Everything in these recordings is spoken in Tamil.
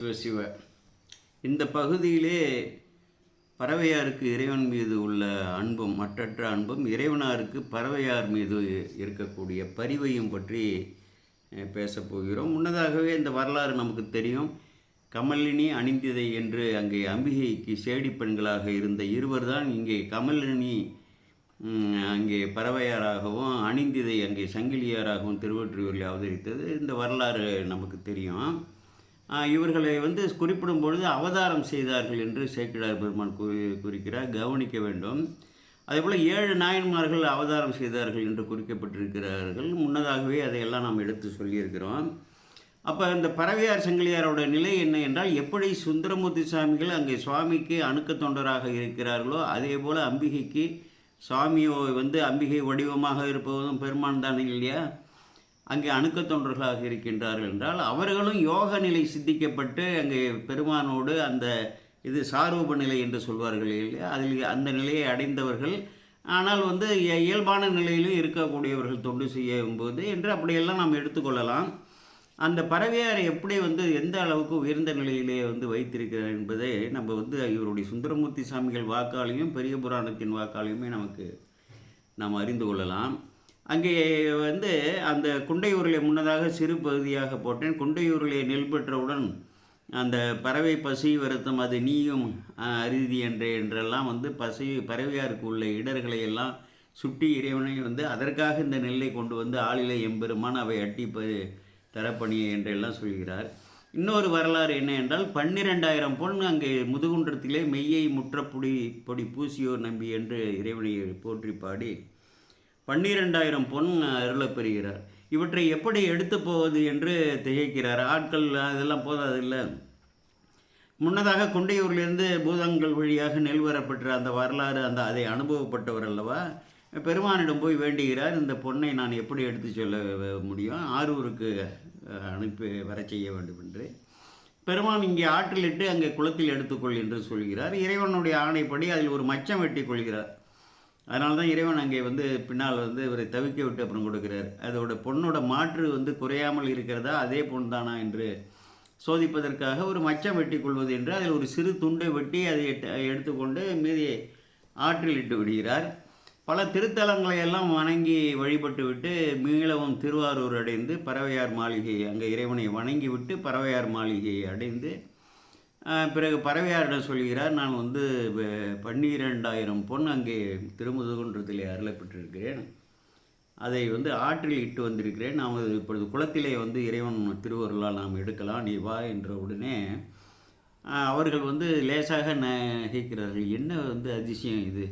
சிவ சிவ. இந்த பகுதியிலே பறவையாருக்கு இறைவன் மீது உள்ள அன்பும் மற்றற்ற அன்பும் இறைவனாருக்கு பறவையார் மீது இருக்கக்கூடிய பரிவையும் பற்றி பேசப்போகிறோம் பேசப் போகிறோம். முன்னதாகவே இந்த வரலாறு நமக்கு தெரியும். கமலினி அணிந்திதை என்று அங்கே அம்பிகைக்கு சேடி பெண்களாக இருந்த இருவர் தான் இங்கே கமலினி அங்கே பறவையாராகவும் அணிந்திதை அங்கே சங்கிலியாராகவும் திருவொற்றியூரில் அவதரித்தது. இந்த வரலாறு நமக்கு தெரியும். இவர்களை வந்து குறிப்பிடும் பொழுது அவதாரம் செய்தார்கள் என்று சேக்கிடார் பெருமான் கூறி குறிக்கிறார் கவனிக்க வேண்டும். அதேபோல் ஏழு நாயன்மார்கள் அவதாரம் செய்தார்கள் என்று குறிக்கப்பட்டிருக்கிறார்கள். முன்னதாகவே அதையெல்லாம் நாம் எடுத்து சொல்லியிருக்கிறோம். அப்போ இந்த பறவையார் சங்கிலியாரோட நிலை என்ன என்றால் எப்படி சுந்தரமூர்த்தி சுவாமிகள் அங்கே சுவாமிக்கு அணுக்க தொண்டராக இருக்கிறார்களோ அதே போல் அம்பிகைக்கு சுவாமியோ வந்து அம்பிகை வடிவமாக இருப்பதும் பெருமான் தானே இல்லையா? அங்கே அணுக்க தொண்டர்களாக இருக்கின்றார்கள் என்றால் அவர்களும் யோக நிலை சித்திக்கப்பட்டு அங்கே பெருமானோடு அந்த இது சாரூப நிலை என்று சொல்வார்கள் இல்லையா? அதில் அந்த நிலையை அடைந்தவர்கள். ஆனால் வந்து இயல்பான நிலையிலும் இருக்கக்கூடியவர்கள் தொண்டு செய்யும்போது என்று அப்படியெல்லாம் நாம் எடுத்துக்கொள்ளலாம். அந்த பறவையாரை எப்படி வந்து எந்த அளவுக்கு உயர்ந்த நிலையிலே வந்து வைத்திருக்கிறார் என்பதை நம்ம வந்து இவருடைய சுந்தரமூர்த்தி சாமிகள் வாக்காலையும் பெரிய புராணத்தின் வாக்காலையுமே நமக்கு நாம் அறிந்து கொள்ளலாம். அங்கே வந்து அந்த குண்டையூரிலே முன்னதாக சிறு பகுதியாக போட்டேன். குண்டையூரிலே நெல் பெற்றவுடன் அந்த பறவை பசி வருத்தம் அது நீயும் அஹ், அரிதி என்றே என்றெல்லாம் வந்து பசி பறவையாருக்கு உள்ள இடர்களை எல்லாம் சுட்டி இறைவனை வந்து அதற்காக இந்த நெல்லை கொண்டு வந்து ஆளிலை எம்பெருமான் அவை அட்டி ப தரப்பணியை என்றெல்லாம் சொல்கிறார். இன்னொரு வரலாறு என்ன என்றால் பன்னிரெண்டாயிரம் பொன் அங்கே முதுகுன்றத்திலே மெய்யை முற்றப்புடி பொடி பூசியோர் நம்பி என்று இறைவனை போற்றி பாடி பன்னிரெண்டாயிரம் பொன் அருளப் பெறுகிறார். இவற்றை எப்படி எடுத்து போவது என்று திகைக்கிறார். ஆட்கள் அதெல்லாம் போதாதில்லை. முன்னதாக குண்டையூர்லேருந்து பூதங்கள் வழியாக நெல் வரப்பெற்ற அந்த வரலாறு அந்த அதை அனுபவப்பட்டவர் அல்லவா? பெருமானிடம் போய் வேண்டுகிறார் இந்த பொண்ணை நான் எப்படி எடுத்து சொல்ல முடியும்? ஆரூருக்கு அனுப்பி வரச் செய்ய வேண்டும் என்று. பெருமான் இங்கே ஆற்றிலிட்டு அங்கே குளத்தில் எடுத்துக்கொள் என்று சொல்கிறார். இறைவனுடைய ஆணைப்படி அதில் ஒரு மச்சம் வெட்டி கொள்கிறார். அதனால தான் இறைவன் அங்கே வந்து பின்னால் வந்து இவரை தவிக்க விட்டு அப்புறம் கொடுக்கிறார். அதோட பொண்ணோட மாற்று வந்து குறையாமல் இருக்கிறதா? அதே பொண்ணு தானா என்று சோதிப்பதற்காக ஒரு மச்சம் வெட்டி கொள்வது என்று அதில் ஒரு சிறு துண்டை வெட்டி அதை எட்டு- எடுத்துக்கொண்டு மீதி ஆற்றில் இட்டு விடுகிறார். பல திருத்தலங்களை எல்லாம் வணங்கி வழிபட்டு விட்டு மீளவும் திருவாரூர் அடைந்து பறவையார் மாளிகை அங்கே இறைவனை வணங்கி விட்டு பறவையார் மாளிகையை அடைந்து பிறகு பறவையாரிடம் சொல்கிறார் நான் வந்து பன்னிரெண்டாயிரம் பொன் அங்கே திருமுதுகுன்றத்திலே அருளப்பட்டிருக்கிறேன். அதை வந்து ஆற்றில் இட்டு வந்திருக்கிறேன். நாம் இப்பொழுது குளத்திலே வந்து இறைவன் திருவருளால் நாம் எடுக்கலாம். நீ வா என்ற உடனே அவர்கள் வந்து லேசாக நகைக்கிறார்கள். என்ன வந்து அதிசயம் இது?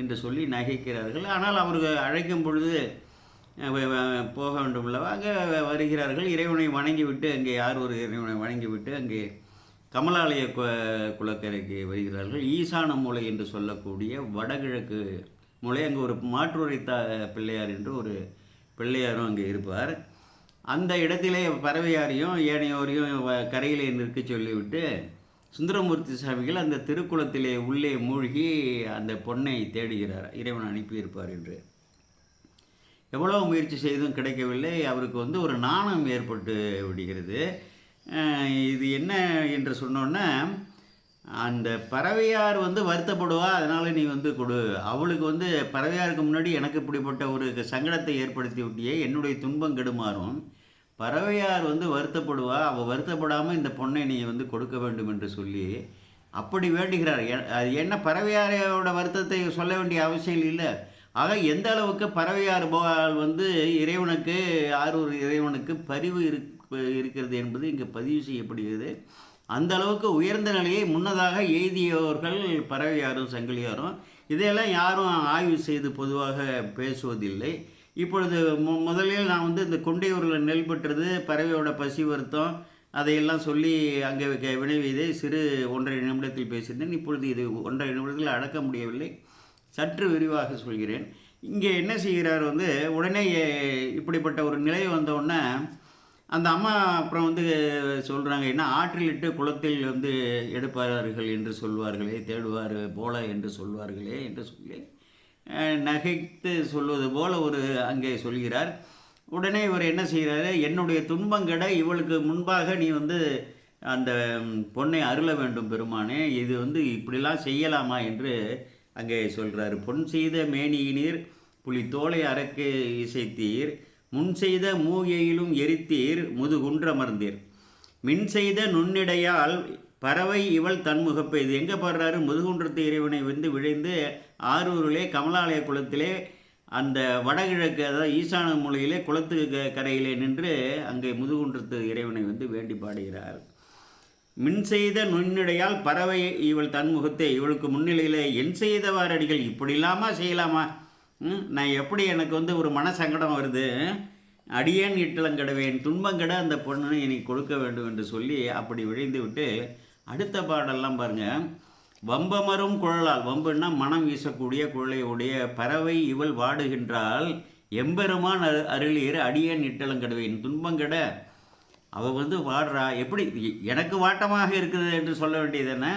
என்று சொல்லி நகைக்கிறார்கள். ஆனால் அவர்கள் அழைக்கும் பொழுது போக வேண்டும் அல்லவா அங்கே வருகிறார்கள். இறைவனை வணங்கிவிட்டு அங்கே யார் ஒரு இறைவனை வணங்கிவிட்டு அங்கே கமலாலய கு குளக்கரைக்கு வருகிறார்கள். ஈசான மூலை என்று சொல்லக்கூடிய வடகிழக்கு மூலை. அங்கே ஒரு மாற்றுரை த பிள்ளையார் என்று ஒரு பிள்ளையாரும் அங்கே இருப்பார். அந்த இடத்திலே பறவையாரையும் ஏனையோரையும் வ- கரையிலே நிற்க சொல்லிவிட்டு சுந்தரமூர்த்தி சாமிகள் அந்த திருக்குளத்திலே உள்ளே மூழ்கி அந்த பொன்னை தேடுகிறார். இறைவன் அனுப்பியிருப்பார் என்று. எவ்வளோ முயற்சி செய்தும் கிடைக்கவில்லை. அவருக்கு வந்து ஒரு நாணம் ஏற்பட்டு விடுகிறது. இது என்ன என்று சொன்னோன்னா அந்த பறவையார் வந்து வருத்தப்படுவா அதனால் நீ வந்து கொடு. அவளுக்கு வந்து பறவையாருக்கு முன்னாடி எனக்கு இப்படிப்பட்ட ஒரு சங்கடத்தை ஏற்படுத்தி விட்டியே என்னுடைய துன்பம் கெடுமாறும். பறவையார் வந்து வருத்தப்படுவா அவள் வருத்தப்படாமல் இந்த பொண்ணை நீ வந்து கொடுக்க வேண்டும் என்று சொல்லி அப்படி வேண்டுகிறார். அது என்ன பறவையாரோட வருத்தத்தை சொல்ல வேண்டிய அவசியம் இல்லை. ஆக எந்த அளவுக்கு பறவையார் போல் வந்து இறைவனுக்கு ஆரூர் இறைவனுக்கு பரிவு இருக்கு இருக்கிறது என்பது இங்கே பதிவு செய்யப்படுகிறது. அந்த அளவுக்கு உயர்ந்த நிலையை முன்னதாக எய்தியவர்கள் பறவையாரும் சங்கிலியாரும் இதையெல்லாம் யாரும் ஆய்வு செய்து பொதுவாக பேசுவதில்லை. இப்பொழுது மு முதலில் நான் வந்து இந்த கொண்டையூரில் நெல் பெற்றது பறவையோட பசி வருத்தம் அதையெல்லாம் சொல்லி அங்கே வினைவிதை சிறு ஒன்றரை நிமிடத்தில் பேசியிருந்தேன். இப்பொழுது இது ஒன்றரை நிமிடத்தில் அடக்க முடியவில்லை. சற்று விரிவாக சொல்கிறேன். இங்கே என்ன செய்கிறார் வந்து உடனே இப்படிப்பட்ட ஒரு நிலை வந்தோடனே அந்த அம்மா அப்புறம் வந்து சொல்கிறாங்க என்ன ஆற்றிலிட்டு குளத்தில் வந்து எடுப்பார்கள் என்று சொல்வார்களே தேடுவார் போல என்று சொல்வார்களே என்று சொல்லி நகைத்து சொல்வது போல ஒரு அங்கே சொல்கிறார். உடனே இவர் என்ன செய்கிறாரு என்னுடைய துன்பங்கட இவளுக்கு முன்பாக நீ வந்து அந்த பொண்ணை அருள வேண்டும் பெருமானே இது வந்து இப்படிலாம் செய்யலாமா? என்று அங்கே சொல்கிறாரு பொன் செய்த மேனியினீர் புலி தோலை அறக்கு இசைத்தீர் முன் செய்த மூகையிலும் எரித்தீர் முதுகுன்றமர்ந்தீர். மின் செய்த நுண்ணிடையால் பறவை இவள் தன்முகப்பை இது எங்கே பாடுறாரு? முதுகுன்றத்து இறைவனை வந்து விழைந்து ஆரூரிலே கமலாலய குளத்திலே அந்த வடகிழக்கு அதாவது ஈசான மூலையிலே குளத்து கரையிலே நின்று அங்கே முதுகுன்றத்து இறைவனை வந்து வேண்டி பாடுகிறார். மின் செய்த நுண்ணிடையால் பறவை இவள் தன்முகத்தை இவளுக்கு முன்னிலையில் என் செய்தவாரடிகள் இப்படி இல்லாமா செய்யலாமா? நான் எப்படி எனக்கு வந்து ஒரு மன சங்கடம் வருது? அடியேன் இட்டலங்கடவேன் துன்பங்கட அந்த பொண்ணு எனக்கு கொடுக்க வேண்டும் என்று சொல்லி அப்படி விழைந்து விட்டு அடுத்த பாடெல்லாம் பாருங்கள் வம்பமரும் குழலால் வம்புன்னா மனம் வீசக்கூடிய குழலையுடைய பறவை இவள் வாடுகின்றால் எம்பெருமான் அரு அருளியர் அடியேன் இட்டலங்கடவேன் துன்பங்கட அவள் வந்து வாடுறா. எப்படி? எனக்கு வாட்டமாக இருக்குது என்று சொல்ல வேண்டியது என்ன?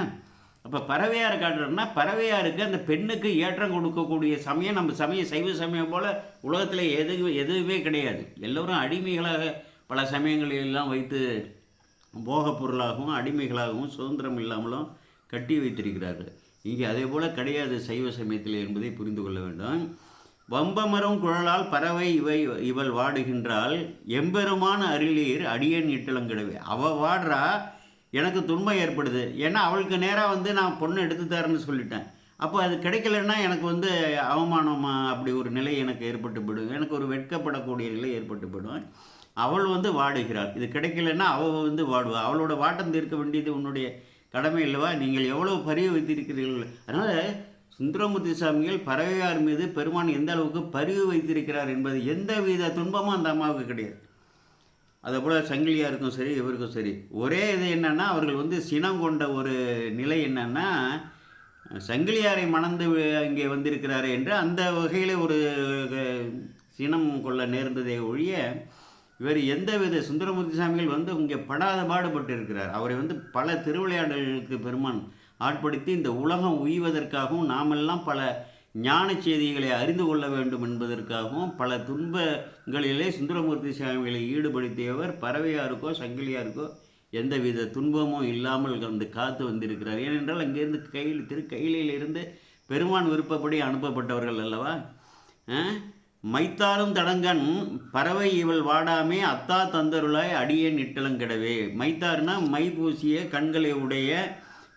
அப்போ பறவையார் காட்டுறோம்னா பறவையாருக்கு அந்த பெண்ணுக்கு ஏற்றம் கொடுக்கக்கூடிய சமயம் நம்ம சமயம் சைவ சமயம் போல் உலகத்தில் எது எதுவுமே கிடையாது. எல்லோரும் அடிமைகளாக பல சமயங்களிலெல்லாம் வைத்து போகப்பொருளாகவும் அடிமைகளாகவும் சுதந்திரம் இல்லாமலும் கட்டி வைத்திருக்கிறார்கள். இங்கே அதே போல் கிடையாது சைவ சமயத்தில் என்பதை புரிந்து கொள்ள வேண்டும். வம்பமரம் குழலால் பறவை இவை இவள் வாடுகின்றால் எம்பெருமான அருளீர் அடியேன் இட்டலங்கிடவே. அவள் வாடுறா எனக்கு துன்பம் ஏற்படுது. ஏன்னா அவளுக்கு நேராக வந்து நான் பொண்ணு எடுத்து தரேன்னு சொல்லிட்டேன். அப்போ அது கிடைக்கலன்னா எனக்கு வந்து அவமானமா அப்படி ஒரு நிலை எனக்கு ஏற்பட்டு போயிடும். எனக்கு ஒரு வெட்கப்படக்கூடிய நிலை ஏற்பட்டு போயிடும். அவள் வந்து வாடுகிறாள். இது கிடைக்கலன்னா அவள் வந்து வாடுவா. அவளோட வாட்டம் தீர்க்க வேண்டியது உன்னுடைய கடமை இல்லவா நீங்கள் எவ்வளோ பரிவு வைத்திருக்கிறீர்கள்? அதனால் சுந்தரமூர்த்தி சாமிகள் பறவையார் மீது பெருமான் எந்த அளவுக்கு பரிவு வைத்திருக்கிறார் என்பது எந்த வித துன்பமும் அந்த அம்மாவுக்கு கிடையாது. அதேபோல் சங்கிலியாருக்கும் சரி இவருக்கும் சரி. ஒரே இது என்னென்னா அவர்கள் வந்து சினம் கொண்ட ஒரு நிலை என்னென்னா சங்கிலியாரை மணந்து அங்கே இங்கே வந்திருக்கிறாரு என்று அந்த வகையில் ஒரு சினம் கொள்ள நேர்ந்ததே ஒழிய இவர் எந்தவித சுந்தரமூர்த்தி சாமிகள் வந்து இங்கே படாத பாடுபட்டு இருக்கிறார் அவரை வந்து பல திருவிளையாடல்களுக்கு பெருமான் ஆட்படுத்தி இந்த உலகம் உய்வதற்காகவும் நாமெல்லாம் பல ஞான செய்திகளை அறிந்து கொள்ள வேண்டும் என்பதற்காகவும் பல துன்பங்களிலே சுந்தரமூர்த்தி சாமிகளை ஈடுபடுத்தியவர் பறவையாருக்கோ சங்கிலியாருக்கோ எந்தவித துன்பமும் இல்லாமல் வந்து காத்து வந்திருக்கிறார். ஏனென்றால் அங்கேருந்து கையில் திரு கையிலிருந்து பெருமான் விருப்பப்படி அனுப்பப்பட்டவர்கள் அல்லவா? மைத்தாலும் மைத்தாரும் தடங்கன் பறவை இவள் வாடாமே அத்தா தந்தருளாய் அடியே நிட்டலங்கிடவே மைத்தார்னா மை பூசிய கண்களை உடைய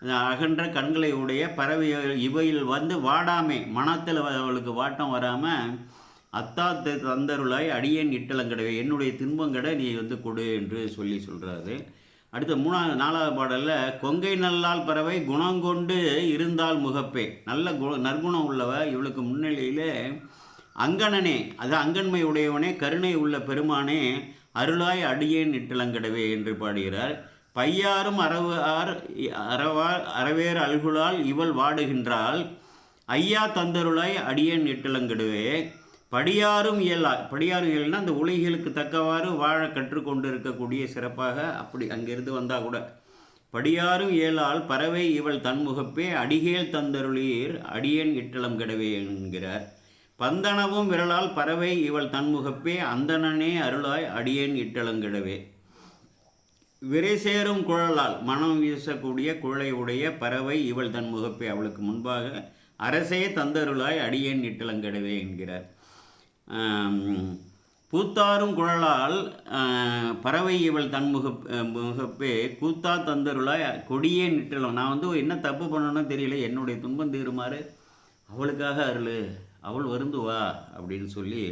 அகன்ற கண்களை உடைய பறவை இவையில் வந்து வாடாமே. மனத்தில் அவளுக்கு வாட்டம் வராமல் அத்தா தந்தருளாய் அடியேன் இட்டலங்கடவே என்னுடைய துன்பங்கடை நீ வந்து கொடு என்று சொல்லி சொல்கிறாரு அடுத்த மூணாவது நாலாவது பாடலில் கொங்கை நல்லால் பறவை குணங்கொண்டு இருந்தால் முகப்பே. நல்ல கு நற்குணம் உள்ளவ இவளுக்கு முன்னிலையில் அங்கணனே அது அங்கன்மை உடையவனே கருணை உள்ள பெருமானே அருளாய் அடியேன் இட்டலங்கடவே என்று பாடுகிறார். பையாரும் அறவார் அறவார் அறவேறு அல்குலால் இவள் வாடுகின்றாள். ஐயா தந்தருளாய் அடியேன் இட்டலங்கிடுவே படியாரும் இயலா படியாரும் இயல்னா அந்த உலகிகளுக்கு தக்கவாறு வாழ கற்றுக்கொண்டு இருக்கக்கூடிய சிறப்பாக அப்படி அங்கிருந்து வந்தால் கூட. படியாரும் இயலால் பறவை இவள் தன்முகப்பே அடிகேல் தந்தருளீர் அடியன் இட்டலம் கெடவே என்கிறார். பந்தனவும் விரலால் பறவை இவள் தன்முகப்பே அந்தணனே அருளாய் அடியேன் விரை விரைசேரும் குழலால் மனம் வீசக்கூடிய குழலை உடைய பறவை இவள் தன் முகப்பை அவளுக்கு முன்பாக அரசே தந்தருளாய் அடியேன் இட்டலங்கடவே என்கிறார். கூத்தாரும் பூத்தாரும் குழலால் பறவை இவள் தன் முக முகப்பே கூத்தா தந்தருளாய் கொடியே நிட்டலம். நான் வந்து என்ன தப்பு பண்ணணும்னு தெரியல என்னுடைய துன்பம் தீருமாறு? அவளுக்காக அருள் அவள் வருந்துவா அப்படின்னு சொல்லி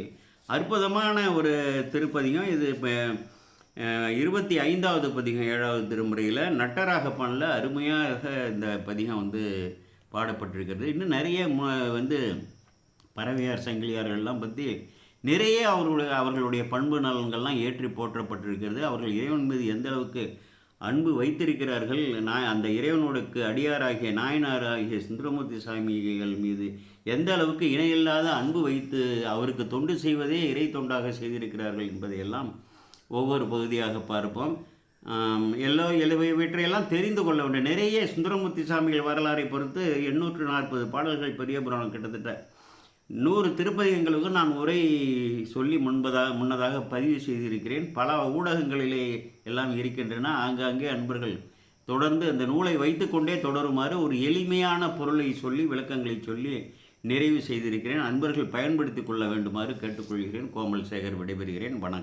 அற்புதமான ஒரு திருப்பதியும் இது இப்போ இருபத்தி ஐந்தாவது பதிகம் ஏழாவது திருமுறையில் நட்டராகப்பானில் அருமையாக இந்த பதிகம் வந்து பாடப்பட்டிருக்கிறது. இன்னும் நிறைய மு- வந்து பறவையார் சங்கிலியார்கள்லாம் பற்றி நிறைய அவர்களுடைய அவர்களுடைய பண்பு நலன்கள்லாம் ஏற்றி போற்றப்பட்டிருக்கிறது. அவர்கள் இறைவன் மீது எந்த அளவுக்கு அன்பு வைத்திருக்கிறார்கள் நான் அந்த இறைவனுக்கு அடியாராகிய நாயனாராகிய சுந்தரமூர்த்தி சாமிகள் மீது எந்த அளவுக்கு இணையில்லாத அன்பு வைத்து அவருக்கு தொண்டு செய்வதே இறை தொண்டாக செய்திருக்கிறார்கள் என்பதையெல்லாம் ஒவ்வொரு பகுதியாக பார்ப்போம். எல்லோ இவற்றையெல்லாம் தெரிந்து கொள்ள வேண்டும். நிறைய சுந்தரமூர்த்தி சாமிகள் வரலாறை பொறுத்து எண்ணூற்று நாற்பது பாடல்கள் பெரிய புராணம் கிட்டத்தட்ட. நூறு திருப்பதிகங்களுக்கு நான் உரை சொல்லி முன்பதாக முன்னதாக பதிவு செய்திருக்கிறேன். பல ஊடகங்களிலே எல்லாம் இருக்கின்றன. ஆங்காங்கே அன்பர்கள் தொடர்ந்து அந்த நூலை வைத்துக்கொண்டே தொடருமாறு ஒரு எளிமையான பொருளை சொல்லி விளக்கங்களை சொல்லி நிறைவு செய்திருக்கிறேன். அன்பர்கள் பயன்படுத்தி கொள்ள வேண்டுமாறு கேட்டுக்கொள்கிறேன். கோமல் சேகர் விடைபெறுகிறேன். வணக்கம்.